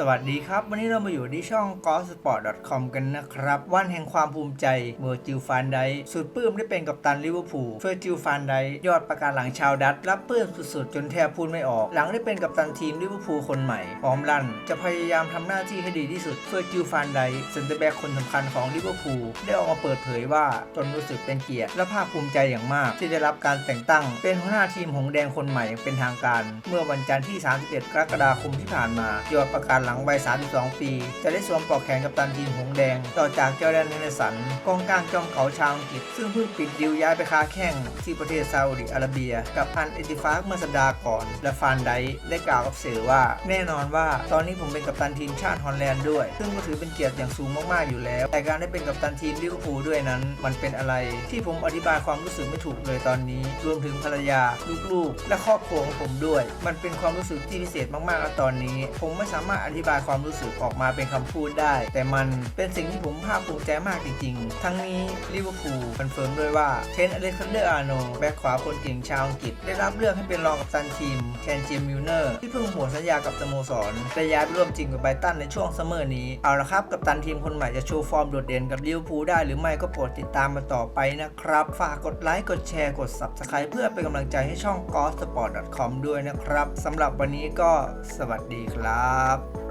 สวัสดีครับ วันนี้เรามาอยู่ที่ช่อง g o s p o r t c o m กันนะครับ วันแห่งความภูมิใจเมอร์จิลฟานไดสุดปลื้มได้เป็นกัปตันลิเวอร์พูลเฟอร์จิลฟานไดยอดประกาศหลังชาวดัตช์รับปลื้มสุดๆ จนแทบพูดไม่ออก หลังได้เป็นกัปตันทีมลิเวอร์พูลคนใหม่พร้อมลั่น จะพยายามทำหน้าที่ให้ดีที่สุดเฟอร์จิลฟานไดเซนเตอร์แบ็กคนสำคัญของลิเวอร์พูลได้ออกมาเปิดเผยว่าตนรู้สึกเป็นเกียรติและภาคภูมิใจอย่างมาก ที่ได้รับการแต่งตั้ง เป็นหัวหน้าทีมหงสแดงคนใหม่อย่างเป็นทางการ เมื่อวันจันทร์ที่ 31 กรกฎาคมที่ผ่านมายอดประกาศหลังวัย 32 ปี จะได้สวมปลอกแขนกับตันทีมหงแดง ต่อจากเจอร์แดนเนเดอร์สันกองกลางจอมเขาชาวอังกฤษ ซึ่งเพิ่งปิดดิวย้ายไปค้าแข่งที่ประเทศซาอุดิอาระเบีย กับอันเอติฟากเมื่อสัปดาห์ก่อน และฟานไดได้กล่าวกับสื่อว่า แน่นอนว่าตอนนี้ผมเป็นกัปตันทีมชาติฮอลแลนด์ด้วย ซึ่งก็ถือเป็นเกียรติอย่างสูงมากๆอยู่แล้ว แต่การได้เป็นกัปตันทีมลิเวอร์พูลด้วยนั้น มันเป็นอะไร ที่ผมอธิบายความรู้สึกไม่ถูกเลยตอนนี้ รวมถึงภรรยา ลูกๆ และครอบครัวของผมด้วย มันเป็นความรู้สึกที่พิเศษมากๆแล้วตอนนี้ ผมไม่สามารถอธิธิบายความรู้สึกออกมาเป็นคำพูดได้ แต่มันเป็นสิ่งที่ผมภาคภูมิใจมากจริงๆ ทั้งนี้ลิเวอร์พูลคอนเฟิร์มด้วยว่าเทนอเล็กซานเดอร์อาร์โนแบ็คขวาคนเก่งชาวอังกฤษ ได้รับเลือกให้เป็นรองกัปตันทีมแทนเจมมิลเนอร์ที่เพิ่งหมดสัญญากับสโมสรและย้ายไปร่วมทีมกับไบรตันในช่วงซัมเมอร์นี้เอาละครับกัปตันทีมคนใหม่จะโชว์ฟอร์มโดดเด่นกับลิเวอร์พูลได้หรือไม่ก็โปรดติดตามมาต่อไปนะครับ ฝากกดไลค์กดแชร์กด Subscribe เพื่อเป็นกำลังใจให้ช่อง g o s p o r t c o m ด้วยนะครับสำหรับวันนี้ก็สวัสดีครับ